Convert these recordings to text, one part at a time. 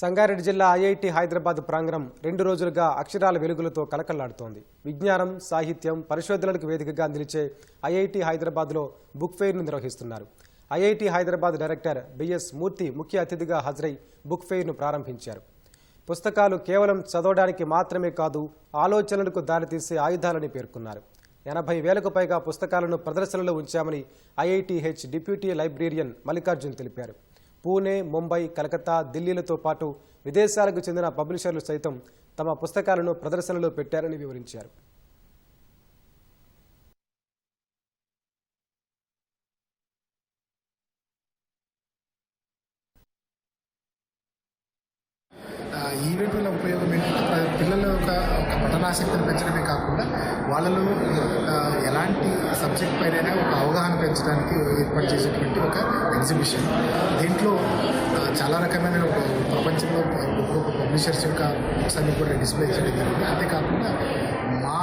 సంగారెడ్డి జిల్లా ఐఐటి హైదరాబాద్ ప్రాంగణం రెండు రోజులుగా అక్షరాల వెలుగులతో కలకల్లాడుతోంది. విజ్ఞానం సాహిత్యం పరిశోధనలకు వేదికగా నిలిచే ఐఐటి హైదరాబాద్లో బుక్ ఫెయిర్ను నిర్వహిస్తున్నారు. IIT Hyderabad director B S Murthy ముఖ్య అతిథిగా హాజరై బుక్ ఫెయిర్ను ప్రారంభించారు. పుస్తకాలు కేవలం చదవడానికి మాత్రమే కాదు ఆలోచనలకు దారితీసే ఆయుధాలని పేర్కొన్నారు. ఎనభై వేలకు పైగా పుస్తకాలను ప్రదర్శనలో ఉంచామని ఐఐటిహెచ్ డిప్యూటీ లైబ్రేరియన్ మల్లికార్జున్ తెలిపారు. పూణే ముంబై కలకత్తా ఢిల్లీలతో పాటు విదేశాలకు చెందిన పబ్లిషర్లు సైతం తమ పుస్తకాలను ప్రదర్శనలో పెట్టారని వివరించారు. ఈవెంట్ల ఉపయోగం ఏంటంటే పిల్లలు యొక్క పెంచడమే కాకుండా వాళ్ళలో ఎలాంటి సబ్జెక్ట్ పైన ఒక అవగాహన పెంచడానికి ఏర్పాటు చేసేటువంటి ఒక ఎగ్జిబిషన్. దీంట్లో చాలా రకమైన ఒక ప్రపంచంలో గొప్ప పబ్లిషర్స్ యొక్క బుక్స్ అన్ని కూడా డిస్ప్లే చేయడం జరిగింది. అంతేకాకుండా మా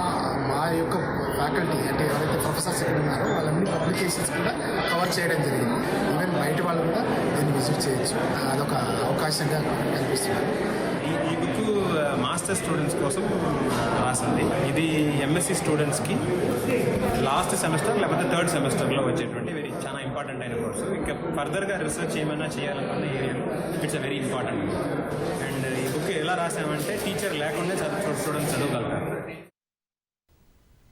మా యొక్క ఫ్యాకల్టీ అంటే ఎవరైతే ప్రొఫెసర్స్ ఇక్కడ ఉన్నారో వాళ్ళన్ని పబ్లికేషన్స్ కూడా కవర్ చేయడం జరిగింది. ఈవెన్ బయట వాళ్ళు కూడా దీన్ని విజిట్ చేయొచ్చు. అదొక అవకాశంగా కనిపిస్తుంది. ఈ బుక్ మాస్టర్ స్టూడెంట్స్ కోసం రాసింది ఇది ఎంఎస్సి స్టూడెంట్స్కి లాస్ట్ సెమిస్టర్ లేకపోతే థర్డ్ సెమిస్టర్లో వచ్చేటువంటి వెరీ చాలా ఇంపార్టెంట్ అయిన కోర్సు ఇంకా ఫర్దర్గా రీసెర్చ్ ఏమైనా చేయాలనుకున్న ఏరియాలో it's a very important and ఈ బుక్ ఎలా రాసామంటే టీచర్ లేకుండా చదువు స్టూడెంట్స్ చదువు